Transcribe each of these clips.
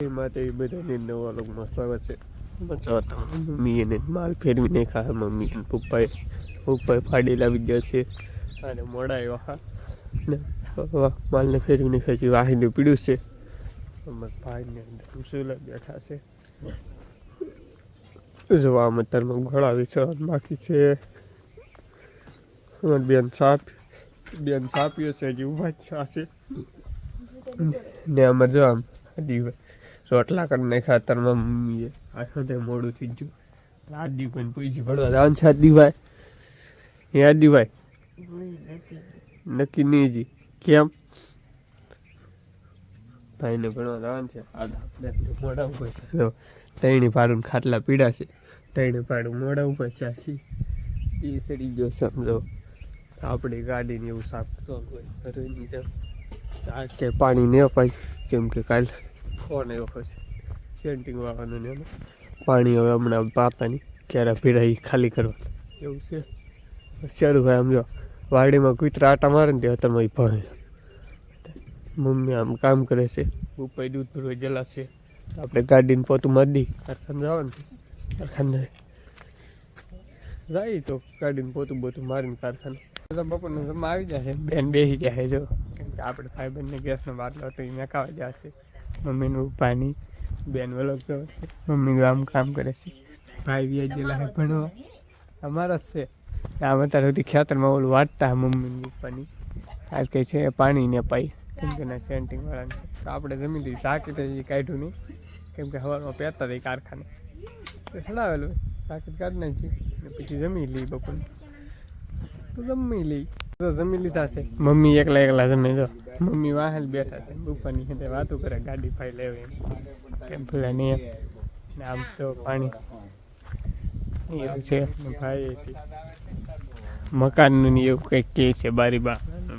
એ બધાને નવા લોકમાં સ્વાગત છે. મમ્મી એને માલ ફેરવીને ખા મમ્મી અને પપ્પાએ પપ્પાએ ફાડી લાવી ગયા છે. અને મોડા આવ્યા હા માલને ફેરવીને ખાઈ વાહીને પીડ્યું છે. અમારા ભાઈને ઉસુલા બેઠા છે. જોવા આમ અત્યારમાં ઘોડા વિચરણ બાકી છે. અમારી બેન સાપ બેન સાપ્યો છે હજી ઊભા જ છે. ને અમારે જો આમ દીવા રોટલા કરી નાખ્યા અત્યારમાં મમ્મીએ. આ તે મોડું થઈ ગયું. આ દીવાને પૂછી ભરવા જવાનું છે આ દીવાય એ આ દીવાય નક્કી નહીં જી કેમ? ભાઈને ભણવા જવાનું છે. આ મોડા ઉપર છે. તૈણી પાડું ખાટલા પીડા છે. તૈણી પાડું મોડા ઉપર ચાસી એ સડી ગયો સમજો આપણી ગાડીને એવું સાફ કરવાનું હોય. ઘરની જેમ આ કે પાણી નહીં અપાય. કેમ કે કાલ ફોન આવ્યો પછી. સેન્ટિંગ વાળાનું ને પાણી હવે હમણાં પાતાની ક્યારે ભીડા ખાલી કરવાનું એવું છે. ચાલુ ભાઈ આમ જો, વાડીમાં કૂતરા આટા મારે ને ત્યાં તમારી ભણે. મમ્મી આમ કામ કરે છે. ઉપાય દૂધ ભરવા જલાશે આપણે ગાડીને પોતું મારી દઈ. કારખાને જવાનું છે. કારખાને જાય. તો ગાડીને પોતું બોતું મારીને કારખાને. બપોરનું જમવા આવી જશે બેન બેસી જાય જો. આપણે ભાઈ બંને ગેસનો બાટલો હતો, એ મેકાવા જશે મમ્મીનું પાણી બેન વલોક છે મમ્મી આમ કામ કરે છે. ભાઈ બી જેલા ભણવા. અમારા જ છે. આમ અત્યાર સુધી ખેતરમાં ઓલું વાટતા મમ્મીની પપ્પાની આ કે છે પાણી ને પાઈ, કેમ કે ના સેન્ટિંગ વાળાને તો આપણે જમી લીધી સાકીટ તો કાઢ્યું નહીં. કેમ કે હવારમાં પહેરતા હતા એ કારખાને. તો સડાવેલું સાકીટ કાઢી નાખી ને પછી જમી લઈ બપોર. તો જમી લઈ તો જમી લીધા છે. મમ્મી એકલા એકલા જમે, જો. મમ્મી વાહન બેઠા છે, બપોરની સાથે વાતો કરે, ગાડી ફાઈ લેવે કેમ પેલા નહીં ને આમ તો પાણી. એવું છે ભાઈ મકાનનું ને એવું કંઈક કહે છે, બારી બા,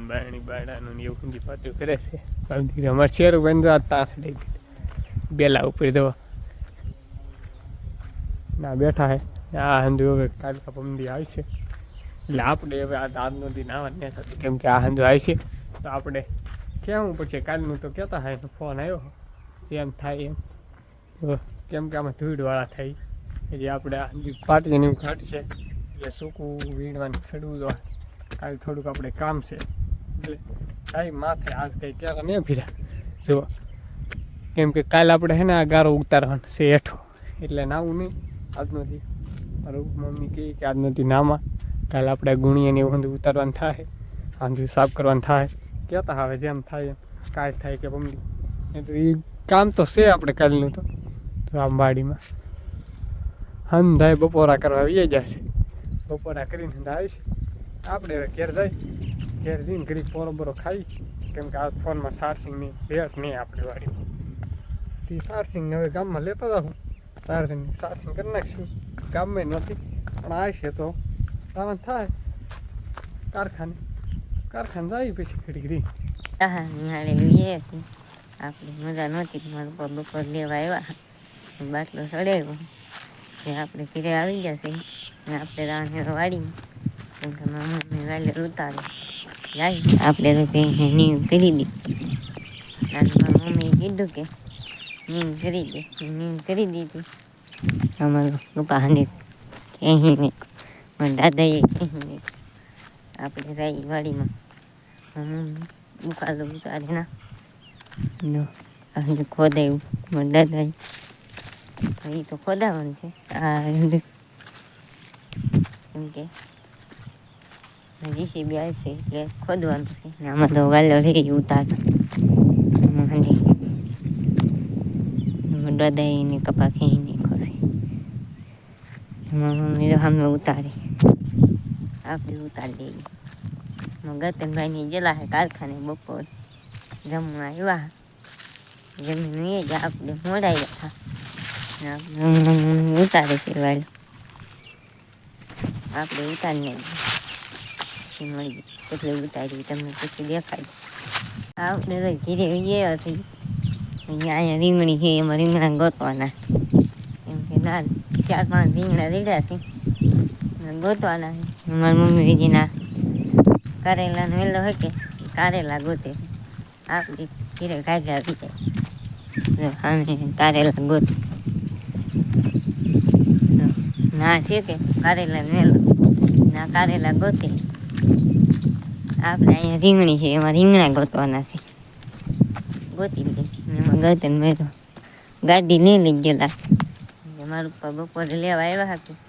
બારણી બારણાનું ને એવું ઊંધી પાતું કરે છે. ધીરે અમારે શેરું બંધ આ તાસ લઈ દીધી. બેલા ઉપર જવા ના, બેઠા હે. આ હંધુ હવે કાલકા પમદી આવશે એટલે આપણે હવે આ દાદનો દિન આવવા નહીં થતું કેમ કે આ હંધુ આવશે તો આપણે કહેવું પછી કાલનું તો કહેતા તો ફોન આવ્યો એમ થાય એમ. કેમ કે આમાં ધૂળવાળા થઈ એટલે આપણે પાટીનું ઘટ છે એટલે સૂકું વીણવાનું સડવું તો કાલે થોડુંક આપણે કામ છે. એટલે કાંઈ માથે આજ કંઈ ક્યારે નહીં ફીર્યા. જુઓ કેમ કે કાલે આપણે હે ને આ ગારો ઉતારવાનો છે હેઠો. એટલે નાવું નહીં આજનો દી મારું મમ્મી કહે કે આજનો દી નામાં કાલે આપણે ગુણીએ ને એવું ઉતારવાનું થાય. આંધું સાફ કરવાનું થાય. કહેતા હવે જેમ થાય એમ કાલ થાય કે મમ્મી એટલે એ કામ તો છે આપણે કાલનું તો. રામવાડીમાં હંધાય બપોરા કરવા આવી જશે બપોરા કરીને હંધા આવીશ આપણે હવે ઘેર જાય ઘેર જઈને ઘડી પોરો બોરો ખાઈ. કેમ કે આ ફોનમાં ચાર્જિંગની ભેટ નહીં આપણી વાડીમાં તે ચાર્જિંગ હવે ગામમાં લેતા જાઉં ચાર્જિંગ ચાર્જિંગ કરી નાખીશું. ગામમાં નથી, પણ આવશે તો. આમ થાય. કારખાને. કારખાને જાય પછી ઘડી ઘડી. હા નિહાળે લઈએ હતી આપણે મજા નહોતી મારું પર બપોર લેવા આવ્યા. બાટલો ચડાવ્યો તે આપણે ઘરે આવી જશે ને આપણે રાહને વાળી કેમ કે મમ્મી વાલે ઉતારે. જાય. આપણે તો કંઈ નીમ કરી દી. અને મારા મમ્મીએ કીધું કે નીમ કરી દે. નીમ કરી દીધી. અમારું પપ્પા મારા દાદાએ કહીને આપણે રહી વાડીમાં. મુકાલો ઉતારે ના લો આજે ખોદાયું મારા દાદાએ એ તો ખોદાવાનું છે. આ કેમ કે જીસીબી છે એટલે ખોદવાનું છે. ને આમાં તો વાલો રહી ઉતારતા દાદાએ એને કપા ખેઈને મારા મમ્મી તો સામે ઉતારી. આપણે ઉતારી દઈએ ગતનભાઈની જેલા હે કારખાને બપોર. જમવા આવ્યા જમીન એ જ આપણે મોડાઈ હતા ઉતારે છે વાળ આપણે ઉતારીને પછી મળી કેટલી ઉતારી તમને પછી દેખાય આપણે તો ધીરે ગયા હતી અહીંયા રીંગણી છે, એમાં રીંગણા ગોતવાના. એમ કે ના, ચાર પાંચ રીંગણા રીડ્યા છે. ગોતવાના છે. મારી મમ્મી બીજીના કારેલાનો વેલો હોય કે કારેલા ગોતે. આપણી ધીરે કાઢી આપી જાય. અમે કારેલા ગોત. ના છે કે કારેલા મેલો ના કારેલા ગોતે. આપણે અહીંયા રીંગણી છે, એમાં રીંગણા ગોતવાના છે. ગોતી લીધી. એમાં ગતન મેં તો ગાડી લઈ લઈ ગયેલા મારું પપ્પા બપોરે લેવા આવ્યા હતા.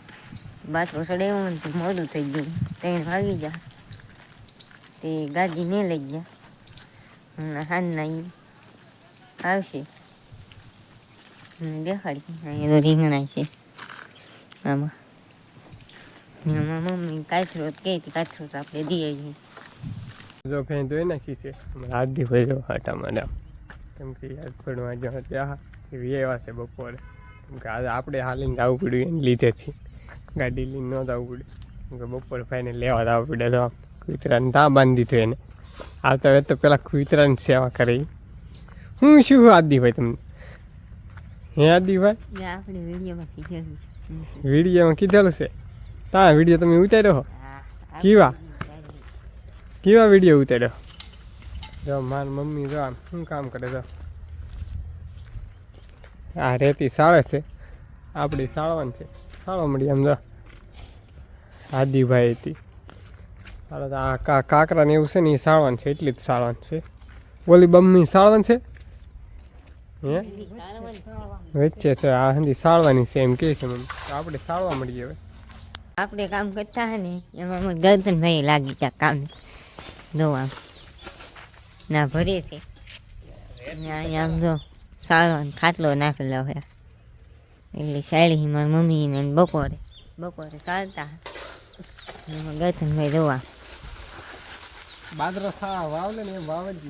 બાથરો ચડાવ્યો ને તો મોડું થઈ ગયું. ત્રણ વાગી ગયા. તે ગાડી નહીં લઈ ગયા. હમણાં હાલના ઈ આવશે. દેખાડી. અહીંયા તો રીંગણા છે. આમાં. મમ્મી કાચરો કે કાચરોત આપણે દઈએ જો ફેન ધોઈ નાખી છે. જો માંડ્યા કેમ કે યાદ પડવા જો ત્યાં એવા છે બપોરે. આપણે હાલીને જવું પડ્યું એને લીધેથી. ગાડી લઈને ન જવું પડ્યું કેમ કે લેવા જવું પડે તો કુતરાને તા બાંધી દીધું એને. આવતા હોય તો પેલા કુતરાની સેવા કરી. હું શું આદિભાઈ તમને? હે આદિભાઈ? વિડીયોમાં કીધેલું છે. તા વીડિયો તમે ઉતાર્યો કેવા? કેવા વીડિયો ઉતાર્યો જો મારી મમ્મી જો આમ શું કામ કરે જો આ રેતી સાળે છે. આપણી સાળવાની છે. સાળવા મળી આમ જો. આદિભાઈ હતી. સાળો આ કા કાકરા ને એવું છે ને એ સાળવાન છે એટલી જ સાળવાન છે. ઓલી બમ્મી સાળવાન છે? હે? વચ્ચે છે આ હંધી સાળવાની છે એમ કહે છે મમ્મી. તો આપણે સાળવા મળીએ હવે. આપણે કામ કરતા હે ને એમાં મને ગરદનભાઈ લાગી ગયા કામ. દોવા ના ભરીએ છે. આમ જો સારો ખાટલો નાખેલો હોય. એટલે સાડી મારી મમ્મી ને બપોરે બપોરે ચાલતા એમાં ગરદનભાઈ દવા બાદરા સા વાવલે ને એમ જ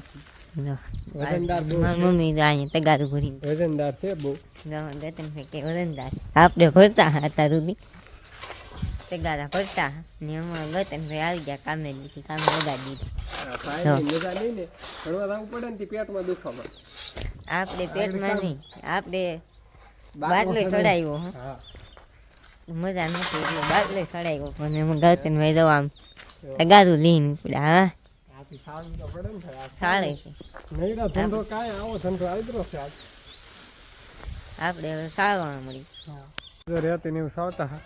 વજનદાર બહુ મારી છે. મમ્મી તો અહીંયા તગારું ભરીને વજનદાર છે બહુ ગતનભાઈ કે વરંદાર આપણે ભરતા હતા રૂબી તગારા ભરતા ને એમાં ગતનભાઈ આવી ગયા કામે દીધી કામે લગાડી દીધું જવું આપણે પેટમાં નહીં આપણે બાટલો ચડાવ્યો મજા નથી એટલે બાટલો ચડાવ્યો પણ એમાં ગતનભાઈ દવા આમ તગારું લઈને પડ્યા હા. ભાઈ. સાળે ધંધો આવો ધંધો છે આપણે હવે મળી રહેતી ને એવું સાવતા હા.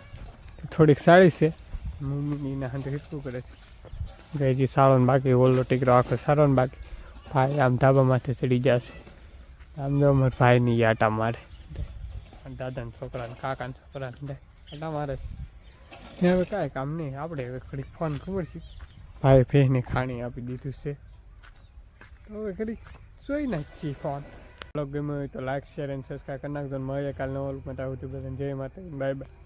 થોડીક સારી છે. મમ્મીની હાથે હિટકું કરે છે. હજી સારો ને બાકી ઓલો ટીકરો આખો સારો ને બાકી. ભાઈ આમ ધાબામાંથી ચડી જશે. આમ જો અમારા ભાઈની આટા મારે. દાદાના છોકરાને કાકાના છોકરાને ને એટલે મારે છે ને હવે કાંઈ કામ નહીં. આપણે હવે ઘડીક ફોન ખબર છે. ભાઈ ફેને ખાણી આપી દીધું છે. તો હવે ઘડીક જોઈ નાખીએ ફોન બ્લોગ ગમ્યો હોય તો લાઈક શેર અને સબસ્ક્રાઈબ કરી નાખજો. મળીએ કાલે નવો લોકમાં સુધી જય માતા બાય બાય